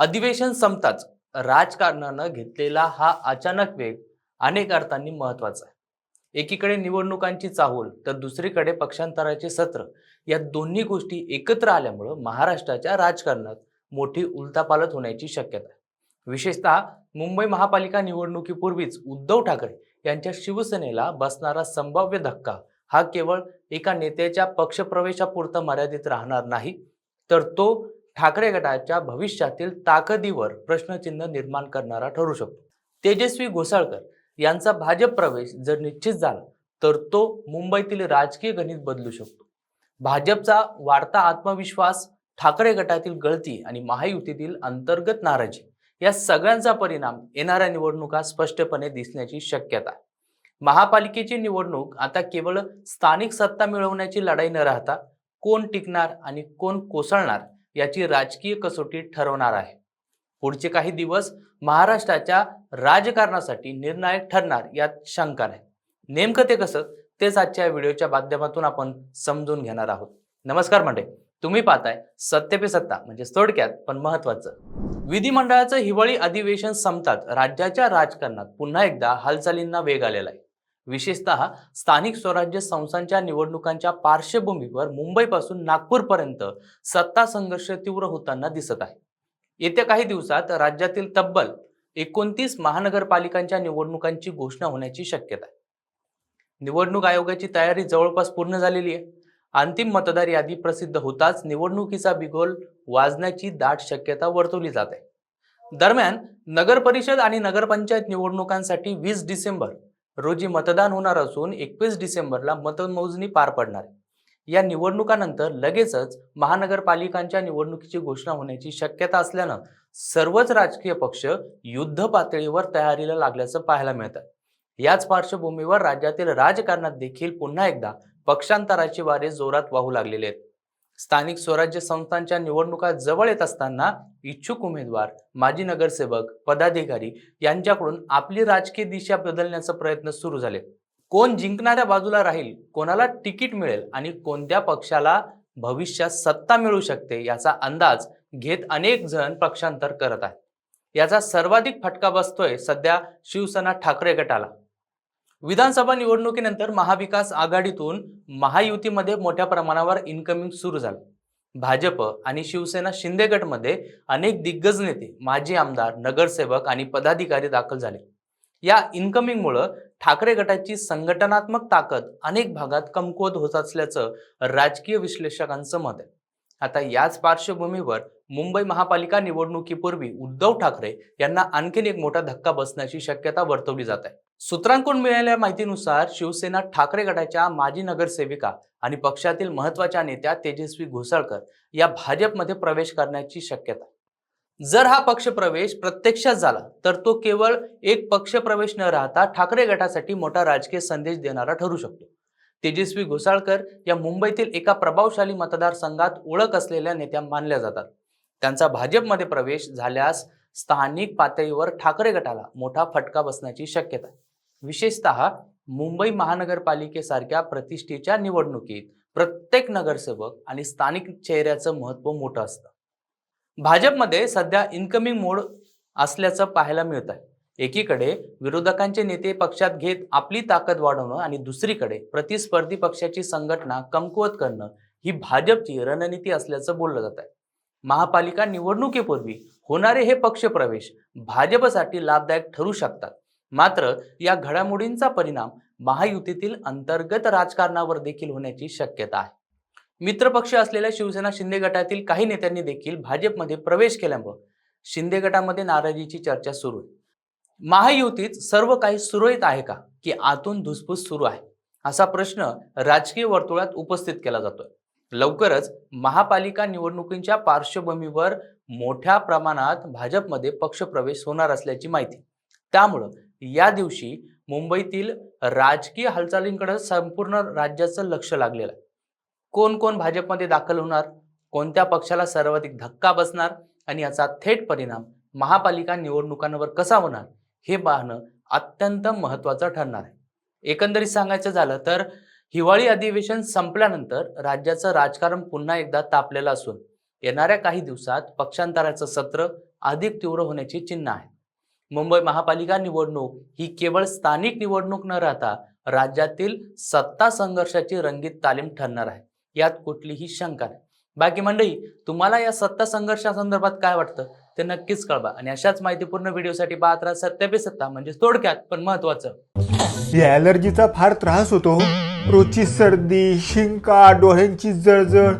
अधिवेशन संपताच राजकारणानं घेतलेला हा अचानक वेग अनेक अर्थांनी महत्त्वाचा आहे. एकीकडे निवडणुकांची चाहूल तर दुसरीकडे पक्षांतराचे सत्र या दोन्ही गोष्टी एकत्र आल्यामुळं महाराष्ट्राच्या राजकारणात मोठी उलथापालत होण्याची शक्यता आहे. विशेषतः मुंबई महापालिका निवडणुकीपूर्वीच उद्धव ठाकरे यांच्या शिवसेनेला बसणारा संभाव्य धक्का हा केवळ एका नेत्याच्या पक्षप्रवेशापुरता मर्यादित राहणार नाही तर तो ठाकरे गटाच्या भविष्यातील ताकदीवर प्रश्नचिन्ह निर्माण करणारा ठरू शकतो. तेजस्वी घोसाळकर यांचा भाजप प्रवेश जर निश्चित झाला तर तो मुंबईतील राजकीय गणित बदलू शकतो. भाजपचा वाढता आत्मविश्वास ठाकरे गटातील गळती आणि महायुतीतील अंतर्गत नाराजी या सगळ्यांचा परिणाम येणाऱ्या निवडणुका स्पष्टपणे दिसण्याची शक्यता आहे. महापालिकेची निवडणूक आता केवळ स्थानिक सत्ता मिळवण्याची लढाई न राहता कोण टिकणार आणि कोण कोसळणार याची राजकीय कसोटी ठरवणार आहे. पुढचे काही दिवस महाराष्ट्राच्या राजकारणासाठी निर्णायक ठरणार यात शंका नाही. नेमकं ते कसं तेच आजच्या व्हिडिओच्या माध्यमातून आपण समजून घेणार आहोत. नमस्कार मंडळी तुम्ही पाहताय सत्य पे सत्ता म्हणजे थोडक्यात पण महत्वाचं विधिमंडळाचं हिवाळी अधिवेशन संपतात राज्याच्या राजकारणात पुन्हा एकदा हालचालींना वेग आलेला आहे. विशेषतः स्थानिक स्वराज्य संस्थांच्या निवडणुकांच्या पार्श्वभूमीवर मुंबईपासून नागपूरपर्यंत सत्ता संघर्ष तीव्र होताना दिसत आहे. येत्या काही दिवसात राज्यातील तब्बल एकोणतीस महानगरपालिकांच्या निवडणुकांची घोषणा होण्याची शक्यता आहे. निवडणूक आयोगाची तयारी जवळपास पूर्ण झालेली आहे. अंतिम मतदार यादी प्रसिद्ध होताच निवडणुकीचा बिगोल वाजण्याची दाट शक्यता वर्तवली जात आहे. दरम्यान नगर परिषद आणि नगरपंचायत निवडणुकांसाठी वीस डिसेंबर रोजी मतदान होणार असून एकवीस डिसेंबरला मतमोजणी पार पडणार आहे. या निवडणुकानंतर लगेचच महानगरपालिकांच्या निवडणुकीची घोषणा होण्याची शक्यता असल्यानं सर्वच राजकीय पक्ष युद्ध पातळीवर तयारीला लागल्याचं पाहायला मिळतं. याच पार्श्वभूमीवर राज्यातील राजकारणात देखील पुन्हा एकदा पक्षांतराची वारे जोरात वाहू लागलेले आहेत. स्थानिक स्वराज्य संस्थांच्या निवडणुका जवळ येत असताना इच्छुक उमेदवार माजी नगरसेवक पदाधिकारी यांच्याकडून आपली राजकीय दिशा बदलण्याचा प्रयत्न सुरू झाले. कोण जिंकणाऱ्या बाजूला राहील कोणाला तिकीट मिळेल आणि कोणत्या पक्षाला भविष्यात सत्ता मिळू शकते याचा अंदाज घेत अनेक जण पक्षांतर करत आहेत. याचा सर्वाधिक फटका बसतोय सध्या शिवसेना ठाकरे गटाला. विधानसभा निवडणुकीनंतर महाविकास आघाडीतून महायुतीमध्ये मोठ्या प्रमाणावर इन्कमिंग सुरू झालं. भाजप आणि शिवसेना शिंदे गटमध्ये अनेक दिग्गज नेते माजी आमदार नगरसेवक आणि पदाधिकारी दाखल झाले. या इन्कमिंगमुळं ठाकरे गटाची संघटनात्मक ताकद अनेक भागात कमकुवत होत असल्याचं राजकीय विश्लेषकांचं मत आहे. आता याच पार्श्वभूमीवर मुंबई महापालिका निवडणुकीपूर्वी उद्धव ठाकरे यांना आणखीन एक मोठा धक्का बसण्याची शक्यता वर्तवली जात आहे. सूत्रांकडून मिळालेल्या माहितीनुसार शिवसेना ठाकरे गटाच्या माजी नगरसेविका आणि पक्षातील महत्त्वाच्या नेत्या तेजस्वी घोसाळकर या भाजपमध्ये प्रवेश करण्याची शक्यता जर हा पक्षप्रवेश प्रत्यक्षात झाला तर तो केवळ एक पक्षप्रवेश न राहता ठाकरे गटासाठी मोठा राजकीय संदेश देणारा ठरू शकतो. तेजस्वी घोसाळकर या मुंबईतील एका प्रभावशाली मतदारसंघात ओळख असलेल्या नेत्या मानल्या जातात. त्यांचा भाजपमध्ये प्रवेश झाल्यास स्थानिक पातळीवर ठाकरे गटाला मोठा फटका बसण्याची शक्यता विशेषत विशेषतः मुंबई महानगरपालिकेसारख्या प्रतिष्ठेच्या निवडणुकीत प्रत्येक नगरसेवक आणि स्थानिक चेहऱ्याचं महत्त्व मोठं असतं. भाजपमध्ये सध्या इन्कमिंग मोड असल्याचं पाहायला मिळत आहे. एकीकडे विरोधकांचे नेते पक्षात घेत आपली ताकद वाढवणं आणि दुसरीकडे प्रतिस्पर्धी पक्षाची संघटना कमकुवत करणं ही भाजपची रणनीती असल्याचं बोललं जात आहे महापालिका निवडणुकीपूर्वी होणारे हे पक्षप्रवेश भाजपसाठी लाभदायक ठरू शकतात. मात्र या घडामोडींचा परिणाम महायुतीतील अंतर्गत राजकारणावर देखील होण्याची शक्यता आहे. मित्रपक्ष असलेल्या शिवसेना शिंदे गटातील काही नेत्यांनी देखील भाजपमध्ये प्रवेश केल्यामुळं शिंदे गटामध्ये नाराजीची चर्चा सुरू आहे. महायुतीत सर्व काही सुरळीत आहे का? की आतून धुसफूस सुरू आहे? असा प्रश्न राजकीय वर्तुळात उपस्थित केला जातोय. लवकरच महापालिका निवडणुकींच्या पार्श्वभूमीवर मोठ्या प्रमाणात भाजपमध्ये पक्षप्रवेश होणार असल्याची माहिती. त्यामुळं या दिवशी मुंबईतील राजकीय हालचालींकडे संपूर्ण राज्याचं लक्ष लागलेलं आहे. कोण कोण भाजपमध्ये दाखल होणार? कोणत्या पक्षाला सर्वाधिक धक्का बसणार? आणि याचा थेट परिणाम महापालिका निवडणुकांवर कसा होणार? हे पाहणं अत्यंत महत्त्वाचं ठरणार आहे. एकंदरीत सांगायचं झालं तर हिवाळी अधिवेशन संपल्यानंतर राज्याचं राजकारण पुन्हा एकदा तापलेलं असून येणाऱ्या काही दिवसात पक्षांतराचं सत्र अधिक तीव्र होण्याची चिन्ह आहे. मुंबई महापालिका निवडणूक ही केवळ स्थानिक निवडणूक न राहता राज्यातील सत्ता संघर्षाची रंगीत तालीम ठरणार आहे. यात कुठलीही शंका नाही. बाकी मंडळी तुम्हाला या सत्ता संघर्षासंदर्भात काय वाटतं? ते नक्कीच कळवा. आणि अशाच माहितीपूर्ण व्हिडिओसाठी पाहत राहा सत्य पे सत्ता म्हणजे थोडक्यात पण महत्वाचं या ॲलर्जीचा फार त्रास होतो रोजची सर्दी शिंका डोळ्यांची जळजळ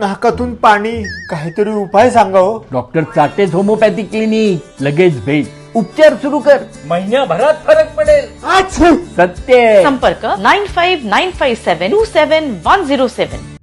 नाकातून पाणी काहीतरी उपाय सांगा हो. डॉक्टर चाटेज होमोपॅथी क्लिनिक लगेच भेट. उपचार सुरू कर. महिन्याभरात फरक पडेल! सत्य संपर्क nine five nine five seven two seven one zero seven.